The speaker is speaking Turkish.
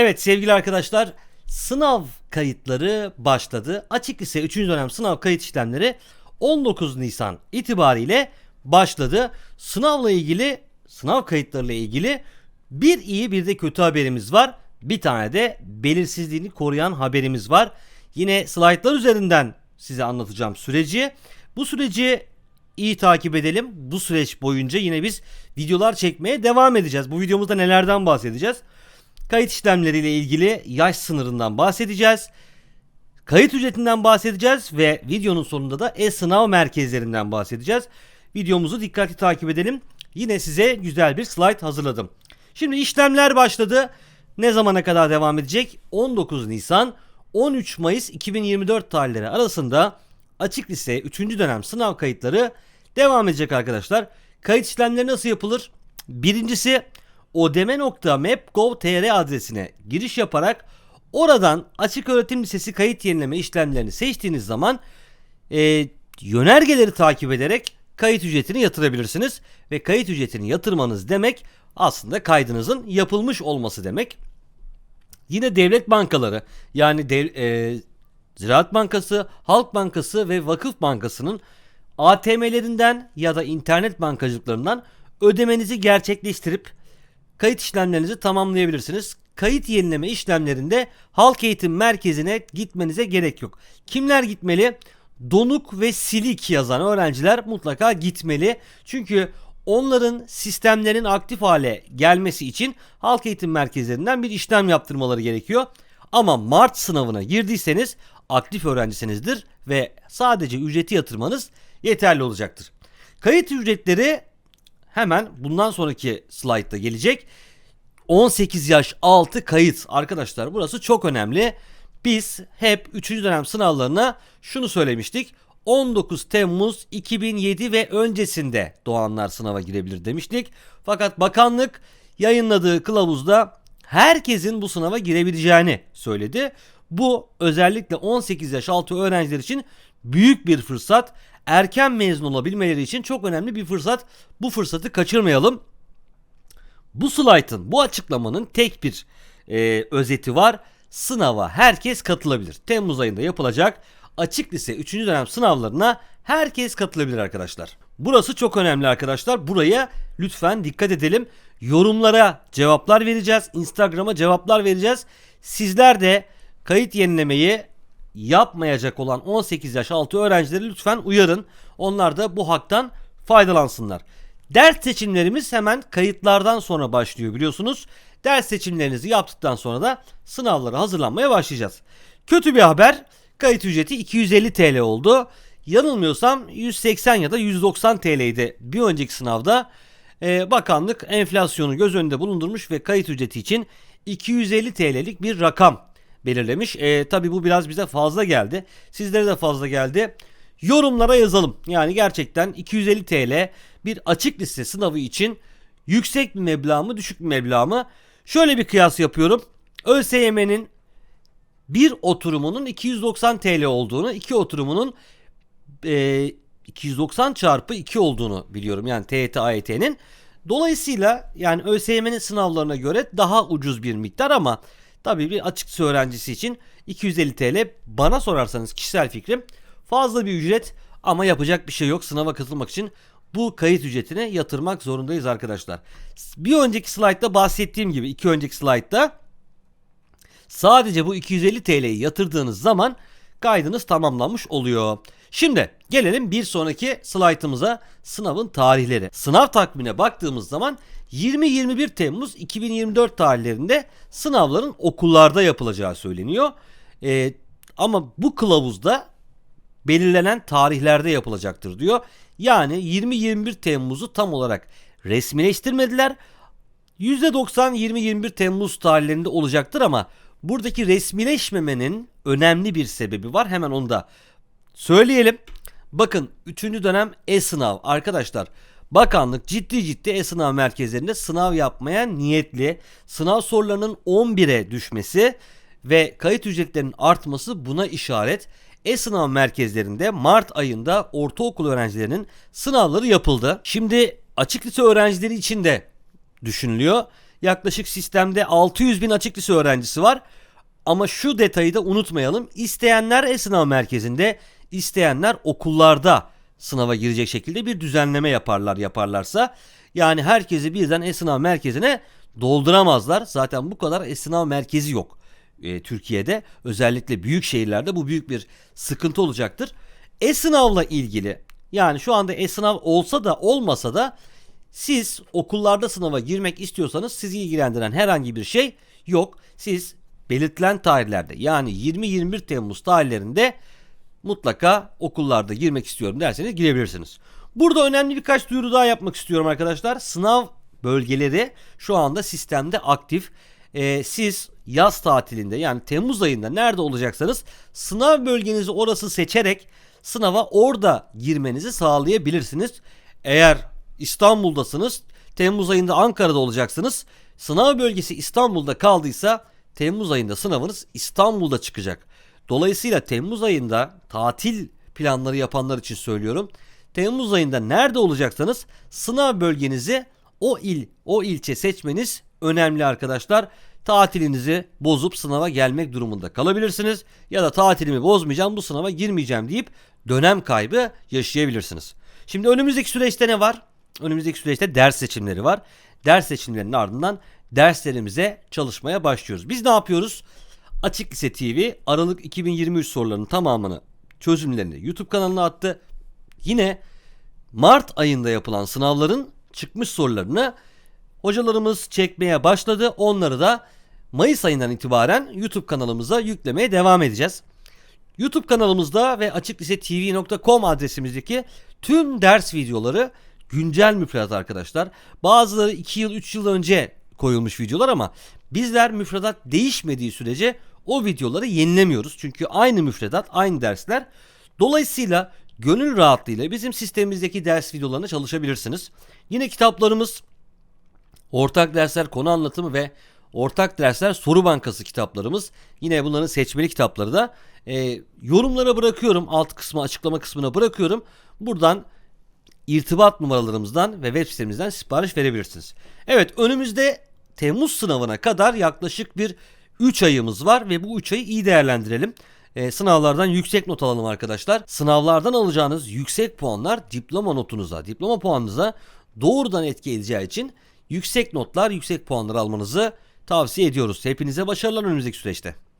Evet sevgili arkadaşlar sınav kayıtları başladı. Açık lise 3. dönem sınav kayıt işlemleri 19 Nisan itibariyle başladı. Sınavla ilgili sınav kayıtlarıyla ilgili bir iyi bir de kötü haberimiz var. Bir tane de belirsizliğini koruyan haberimiz var. Yine slaytlar üzerinden size anlatacağım süreci. Bu süreci iyi takip edelim. Bu süreç boyunca yine biz videolar çekmeye devam edeceğiz. Bu videomuzda nelerden bahsedeceğiz? Kayıt işlemleriyle ilgili yaş sınırından bahsedeceğiz. Kayıt ücretinden bahsedeceğiz ve videonun sonunda da e-sınav merkezlerinden bahsedeceğiz. Videomuzu dikkatli takip edelim. Yine size güzel bir slide hazırladım. Şimdi işlemler başladı. Ne zamana kadar devam edecek? 19 Nisan 13 Mayıs 2024 tarihleri arasında açık lise 3. dönem sınav kayıtları devam edecek arkadaşlar. Kayıt işlemleri nasıl yapılır? Birincisi odeme.map.gov.tr adresine giriş yaparak oradan açık öğretim lisesi kayıt yenileme işlemlerini seçtiğiniz zaman e, yönergeleri takip ederek kayıt ücretini yatırabilirsiniz. Ve kayıt ücretini yatırmanız demek aslında kaydınızın yapılmış olması demek. Yine devlet bankaları yani dev, e, Ziraat Bankası, Halk Bankası ve Vakıf Bankası'nın ATM'lerinden ya da internet bankacılıklarından ödemenizi gerçekleştirip kayıt işlemlerinizi tamamlayabilirsiniz. Kayıt yenileme işlemlerinde halk eğitim merkezine gitmenize gerek yok. Kimler gitmeli? Donuk ve silik yazan öğrenciler mutlaka gitmeli. Çünkü onların sistemlerin aktif hale gelmesi için halk eğitim merkezlerinden bir işlem yaptırmaları gerekiyor. Ama Mart sınavına girdiyseniz aktif öğrencisinizdir ve sadece ücreti yatırmanız yeterli olacaktır. Kayıt ücretleri hemen bundan sonraki slaytta gelecek. 18 yaş altı kayıt arkadaşlar burası çok önemli. Biz hep 3. dönem sınavlarına şunu söylemiştik. 19 Temmuz 2007 ve öncesinde doğanlar sınava girebilir demiştik. Fakat bakanlık yayınladığı kılavuzda herkesin bu sınava girebileceğini söyledi. Bu özellikle 18 yaş altı öğrenciler için büyük bir fırsat. Erken mezun olabilmeleri için çok önemli bir fırsat. Bu fırsatı kaçırmayalım. Bu slaytın, bu açıklamanın tek bir e, özeti var. Sınava herkes katılabilir. Temmuz ayında yapılacak açık lise 3. dönem sınavlarına herkes katılabilir arkadaşlar. Burası çok önemli arkadaşlar. Buraya lütfen dikkat edelim. Yorumlara cevaplar vereceğiz. Instagram'a cevaplar vereceğiz. Sizler de kayıt yenilemeyi yapmayacak olan 18 yaş altı öğrencileri lütfen uyarın. Onlar da bu haktan faydalansınlar. Ders seçimlerimiz hemen kayıtlardan sonra başlıyor biliyorsunuz. Ders seçimlerinizi yaptıktan sonra da sınavlara hazırlanmaya başlayacağız. Kötü bir haber. Kayıt ücreti 250 TL oldu. Yanılmıyorsam 180 ya da 190 TL'ydi bir önceki sınavda. Ee, bakanlık enflasyonu göz önünde bulundurmuş ve kayıt ücreti için 250 TL'lik bir rakam belirlemiş. E, tabii bu biraz bize fazla geldi. Sizlere de fazla geldi. Yorumlara yazalım. Yani gerçekten 250 TL bir açık liste sınavı için yüksek bir meblağ mı düşük bir meblağ mı? Şöyle bir kıyas yapıyorum. ÖSYM'nin bir oturumunun 290 TL olduğunu, iki oturumunun e, 290 çarpı 2 olduğunu biliyorum. Yani TYT AYT'nin. Dolayısıyla yani ÖSYM'nin sınavlarına göre daha ucuz bir miktar ama tabii bir açık öğrencisi için 250 TL bana sorarsanız kişisel fikrim fazla bir ücret ama yapacak bir şey yok sınava katılmak için bu kayıt ücretine yatırmak zorundayız arkadaşlar. Bir önceki slaytta bahsettiğim gibi iki önceki slaytta sadece bu 250 TL'yi yatırdığınız zaman kaydınız tamamlanmış oluyor. Şimdi gelelim bir sonraki slaytımıza sınavın tarihleri. Sınav takvimine baktığımız zaman 20-21 Temmuz 2024 tarihlerinde sınavların okullarda yapılacağı söyleniyor. Ee, ama bu kılavuzda belirlenen tarihlerde yapılacaktır diyor. Yani 20-21 Temmuz'u tam olarak resmileştirmediler. %90 20-21 Temmuz tarihlerinde olacaktır ama buradaki resmileşmemenin önemli bir sebebi var. Hemen onu da söyleyelim. Bakın 3. dönem e-sınav arkadaşlar. Bakanlık ciddi ciddi e-sınav merkezlerinde sınav yapmaya niyetli. Sınav sorularının 11'e düşmesi ve kayıt ücretlerinin artması buna işaret. E-sınav merkezlerinde Mart ayında ortaokul öğrencilerinin sınavları yapıldı. Şimdi açık lise öğrencileri için de düşünülüyor. Yaklaşık sistemde 600 bin açık lise öğrencisi var. Ama şu detayı da unutmayalım. İsteyenler e-sınav merkezinde, isteyenler okullarda sınava girecek şekilde bir düzenleme yaparlar yaparlarsa. Yani herkesi birden e-sınav merkezine dolduramazlar. Zaten bu kadar e-sınav merkezi yok e, Türkiye'de. Özellikle büyük şehirlerde bu büyük bir sıkıntı olacaktır. E-sınavla ilgili yani şu anda e-sınav olsa da olmasa da siz okullarda sınava girmek istiyorsanız sizi ilgilendiren herhangi bir şey yok. Siz belirtilen tarihlerde yani 20-21 Temmuz tarihlerinde mutlaka okullarda girmek istiyorum derseniz girebilirsiniz. Burada önemli birkaç duyuru daha yapmak istiyorum arkadaşlar. Sınav bölgeleri şu anda sistemde aktif. Ee, siz yaz tatilinde yani Temmuz ayında nerede olacaksanız sınav bölgenizi orası seçerek sınava orada girmenizi sağlayabilirsiniz. Eğer İstanbul'dasınız Temmuz ayında Ankara'da olacaksınız. Sınav bölgesi İstanbul'da kaldıysa Temmuz ayında sınavınız İstanbul'da çıkacak. Dolayısıyla Temmuz ayında tatil planları yapanlar için söylüyorum. Temmuz ayında nerede olacaksanız sınav bölgenizi o il, o ilçe seçmeniz önemli arkadaşlar. Tatilinizi bozup sınava gelmek durumunda kalabilirsiniz. Ya da tatilimi bozmayacağım bu sınava girmeyeceğim deyip dönem kaybı yaşayabilirsiniz. Şimdi önümüzdeki süreçte ne var? Önümüzdeki süreçte ders seçimleri var. Ders seçimlerinin ardından derslerimize çalışmaya başlıyoruz. Biz ne yapıyoruz? Açık Lise TV Aralık 2023 sorularının tamamını çözümlerini YouTube kanalına attı. Yine Mart ayında yapılan sınavların çıkmış sorularını hocalarımız çekmeye başladı. Onları da Mayıs ayından itibaren YouTube kanalımıza yüklemeye devam edeceğiz. YouTube kanalımızda ve açıklisetv.com adresimizdeki tüm ders videoları güncel müfredat arkadaşlar. Bazıları 2 yıl 3 yıl önce koyulmuş videolar ama bizler müfredat değişmediği sürece o videoları yenilemiyoruz. Çünkü aynı müfredat, aynı dersler. Dolayısıyla gönül rahatlığıyla bizim sistemimizdeki ders videolarına çalışabilirsiniz. Yine kitaplarımız ortak dersler konu anlatımı ve ortak dersler soru bankası kitaplarımız. Yine bunların seçmeli kitapları da e, yorumlara bırakıyorum. Alt kısmı açıklama kısmına bırakıyorum. Buradan irtibat numaralarımızdan ve web sitemizden sipariş verebilirsiniz. Evet önümüzde Temmuz sınavına kadar yaklaşık bir 3 ayımız var ve bu 3 ayı iyi değerlendirelim. Ee, sınavlardan yüksek not alalım arkadaşlar. Sınavlardan alacağınız yüksek puanlar diploma notunuza, diploma puanınıza doğrudan etki edeceği için yüksek notlar, yüksek puanlar almanızı tavsiye ediyoruz. Hepinize başarılar önümüzdeki süreçte.